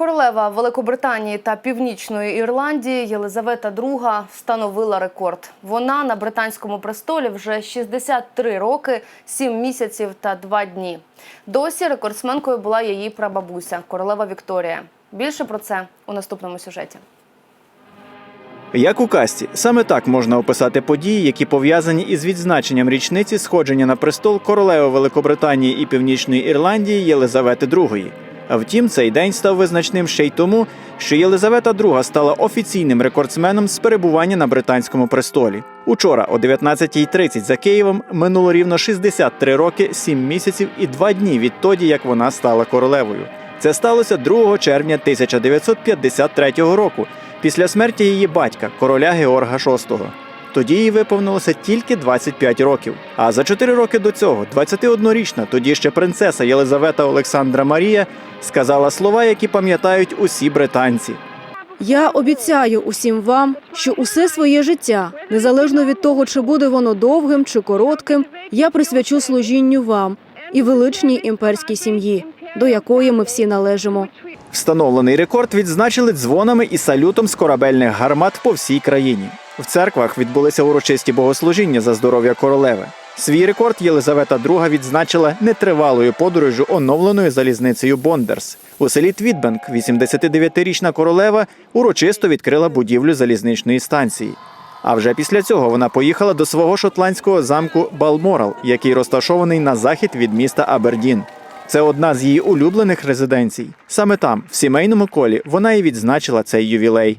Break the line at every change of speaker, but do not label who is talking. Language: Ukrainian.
Королева Великобританії та Північної Ірландії Єлизавета II встановила рекорд. Вона на британському престолі вже 63 роки, 7 місяців та 2 дні. Досі рекордсменкою була її прабабуся, королева Вікторія. Більше про це у наступному сюжеті.
Як у касті, саме так можна описати події, які пов'язані із відзначенням річниці сходження на престол королеви Великобританії і Північної Ірландії Єлизавети II. Втім, цей день став визначним ще й тому, що Єлизавета II стала офіційним рекордсменом з перебування на британському престолі. Учора, о 19.30 за Києвом, минуло рівно 63 роки, 7 місяців і 2 дні відтоді, як вона стала королевою. Це сталося 2 червня 1953 року, після смерті її батька, короля Георга VI. Тоді їй виповнилося тільки 25 років. А за 4 роки до цього 21-річна, тоді ще принцеса Єлизавета Олександра Марія сказала слова, які пам'ятають усі британці.
Я обіцяю усім вам, що усе своє життя, незалежно від того, чи буде воно довгим чи коротким, я присвячу служінню вам і величній імперській сім'ї, до якої ми всі належимо.
Встановлений рекорд відзначили дзвонами і салютом з корабельних гармат по всій країні. В церквах відбулися урочисті богослужіння за здоров'я королеви. Свій рекорд Єлизавета II відзначила нетривалою подорожю оновленою залізницею Бондерс. У селі Твітбенк 89-річна королева урочисто відкрила будівлю залізничної станції. А вже після цього вона поїхала до свого шотландського замку Балморал, який розташований на захід від міста Абердін. Це одна з її улюблених резиденцій. Саме там, в сімейному колі, вона і відзначила цей ювілей.